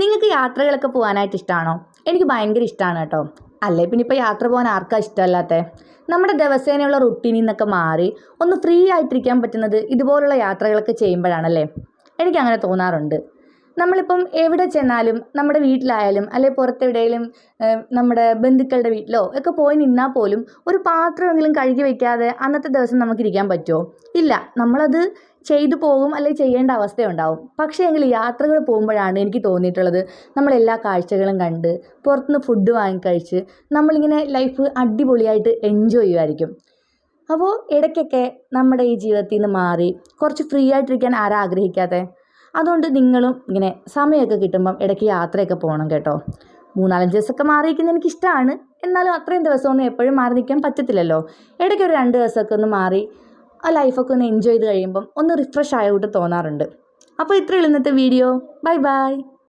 നിങ്ങൾക്ക് യാത്രകളൊക്കെ പോകാനായിട്ട് ഇഷ്ടമാണോ എനിക്ക് ഭയങ്കര ഇഷ്ടമാണ് കേട്ടോ. അല്ലേ? പിന്നെ ഇപ്പോൾ യാത്ര പോകാൻ ആർക്കാ ഇഷ്ടമല്ലാത്തത് നമ്മുടെ ദിവസേനയുള്ള റുട്ടീനിൽ നിന്നൊക്കെ മാറി ഒന്ന് ഫ്രീ ആയിട്ടിരിക്കാൻ പറ്റുന്നത് ഇതുപോലുള്ള യാത്രകളൊക്കെ ചെയ്യുമ്പോഴാണല്ലേ? എനിക്കങ്ങനെ തോന്നാറുണ്ട്. നമ്മളിപ്പം എവിടെ ചെന്നാലും നമ്മുടെ വീട്ടിലായാലും അല്ലെങ്കിൽ പുറത്തെവിടെയെങ്കിലും നമ്മുടെ ബന്ധുക്കളുടെ വീട്ടിലോ ഒക്കെ പോയി നിന്നാൽ പോലും ഒരു പാത്രമെങ്കിലും കഴുകി വെക്കാതെ അന്നത്തെ ദിവസം നമുക്ക് ഇരിക്കാൻ പറ്റുമോ ഇല്ല. നമ്മളത് ചെയ്തു പോകും അല്ലെങ്കിൽ ചെയ്യേണ്ട അവസ്ഥയുണ്ടാവും. പക്ഷേ എങ്കിൽ യാത്രകൾ പോകുമ്പോഴാണ് എനിക്ക് തോന്നിയിട്ടുള്ളത് നമ്മളെല്ലാ കാഴ്ചകളും കണ്ട് പുറത്തുനിന്ന് ഫുഡ് വാങ്ങിക്കഴിച്ച് നമ്മളിങ്ങനെ ലൈഫ് അടിപൊളിയായിട്ട് എൻജോയ് ചെയ്യുമായിരിക്കും അപ്പോൾ ഇടയ്ക്കൊക്കെ നമ്മുടെ ഈ ജീവിതത്തിൽ നിന്ന് മാറി കുറച്ച് ഫ്രീ ആയിട്ടിരിക്കാൻ ആരാ ആഗ്രഹിക്കാതെ അതുകൊണ്ട് നിങ്ങളും ഇങ്ങനെ സമയമൊക്കെ കിട്ടുമ്പം ഇടയ്ക്ക് യാത്രയൊക്കെ പോകണം കേട്ടോ. മൂന്നാലഞ്ച് ദിവസമൊക്കെ മാറിയിരിക്കുന്നത് എനിക്കിഷ്ടമാണ് എന്നാലും അത്രയും ദിവസമൊന്നും എപ്പോഴും മാറി നിൽക്കാൻ പറ്റത്തില്ലല്ലോ. ഇടയ്ക്ക് ഒരു രണ്ട് ദിവസമൊക്കെ ഒന്ന് മാറി ആ ലൈഫൊക്കെ ഒന്ന് എൻജോയ് ചെയ്ത് കഴിയുമ്പം ഒന്ന് റിഫ്രഷ് ആയിട്ട് തോന്നാറുണ്ട്. അപ്പോൾ ഇത്രയുള്ള ഇന്നത്തെ വീഡിയോ. Bye bye.